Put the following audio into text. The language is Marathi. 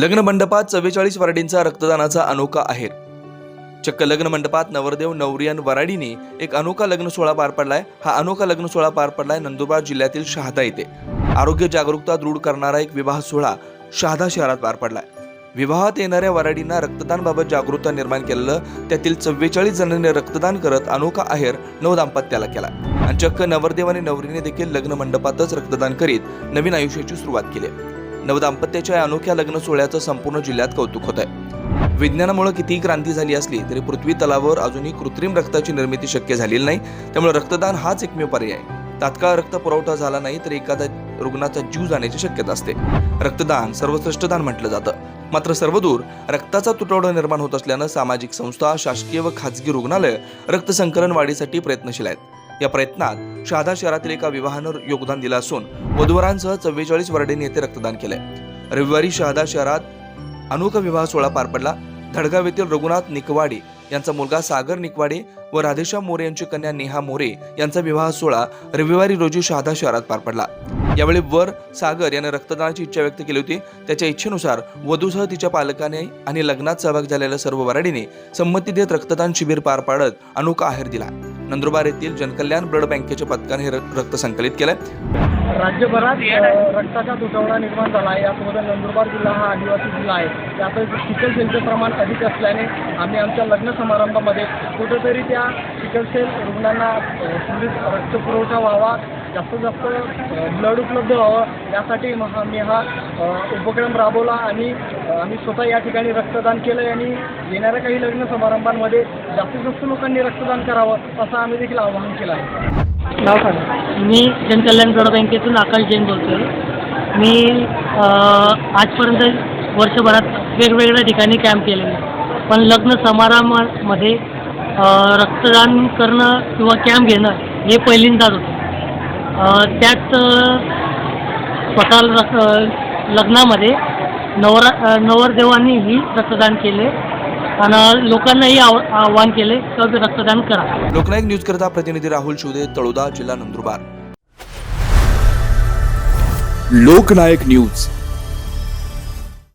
लग्न मंडपात चव्वेचाळीस वराडींचा रक्तदानाचा अनोखा आहेर. चक्क लग्न मंडपात नवरदेव नवरियन वराडीने एक अनोखा लग्न सोहळा पार पडलाय. हा अनोखा लग्न सोहळा पार पडलाय नंदुरबार जिल्ह्यातील शहादा येथे आरोग्य जागरूकता दृढ करणारा एक विवाह सोहळा शहादा शहरात पार पडलाय. विवाहात येणाऱ्या वराडींना रक्तदानबाबत जागरूकता निर्माण केलेलं त्यातील चव्वेचाळीस जणांनी रक्तदान करत अनोखा आहेर नवदाम्पत्याला केला आणि चक्क नवरदेव आणि नवरीने देखील लग्न मंडपातच रक्तदान करीत नवीन आयुष्याची सुरुवात केली नवदाम्पत्याच्या या अनोख्या लग्न सोहळ्याचं संपूर्ण जिल्ह्यात कौतुक होत आहे विज्ञानामुळे कितीही क्रांती झाली असली तरी पृथ्वी तलावावर अजूनही कृत्रिम रक्ताची निर्मिती शक्य झालेली नाही. त्यामुळे रक्तदान हाच एकमेव पर्याय आहे. तात्काळ रक्त पुरवठा झाला नाही तर एखाद्या रुग्णाचा जीव जाण्याची शक्यता असते. रक्तदान सर्वश्रेष्ठ दान म्हटलं जातं. मात्र सर्वदूर रक्ताचा तुटवडा निर्माण होत असल्यानं सामाजिक संस्था शासकीय व खाजगी रुग्णालय रक्त संकलन वाढीसाठी प्रयत्नशील आहेत. या प्रयत्नात शहादा शहरातील एका विवाहानं योगदान दिलं असून वधूवरांसह चव्वेचाळीस वरडेंनी येथे रक्तदान केले रविवारी शहादा शहरात अनोखा विवाह सोहळा पार पडला. धडगाव येथील रघुनाथ निकवाडे यांचा मुलगा सागर निकवाडे व राधेश्याम मोरे यांची कन्या नेहा मोरे यांचा विवाह सोहळा रविवारी रोजी शहादा शहरात पार पडला. यावेळी वर सागर याने रक्तदानाची इच्छा व्यक्त केली होती. त्याच्या इच्छेनुसार वधूसह तिच्या पालकाने आणि लग्नात सहभाग झालेल्या सर्व वराडीने संमती देत रक्तदान शिबिर पार पाडत अनोखा आहेर दिला. नंदुरबार येथील जनकल्याण ब्लड बँकेच्या पथकाने हे रक्त संकलित केलंय. राज्यभरात रक्ताचा तुटवडा निर्माण झाला आहे. यामध्ये नंदुरबार जिल्हा हा आदिवासी जिल्हा आहे. त्यात सिकल सेलचे प्रमाण अधिक असल्याने आम्ही आमच्या लग्न समारंभामध्ये कुठेतरी त्या सिकल सेल रुग्णांना अ, सुरळीत रक्तपुरवठा व्हावा जास्तीत जास्त ब्लड उपलब्ध व्हावं. यासाठी म- आम्ही हा उपक्रम राबवला आणि आम्ही स्वतः या ठिकाणी रक्तदान केलं आणि येणाऱ्या काही लग्न समारंभांमध्ये जास्तीत जास्त लोकांनी रक्तदान करावं असं आम्ही देखील आवाहन केलं आहे. नाव सांगा. मी जनकल्याण ब्लड बँकेतून आकाश जैन बोलतो आहे मी आजपर्यंत वर्षभरात वेगवेगळ्या ठिकाणी कॅम्प केलेले. पण लग्न समारंभामध्ये रक्तदान करणं किंवा कॅम्प घेणं हे पहिल्यांदाच होतं. त्यात स्वतः रक लग्नामध्ये नवरा नवरदेवांनीही रक्तदान केले. आणि लोकांनाही आव आव्हान केले की रक्तदान करा. लोकनायक न्यूज करता प्रतिनिधी राहुल शिवदे तळोदा जिल्हा नंदुरबार. लोकनायक न्यूज.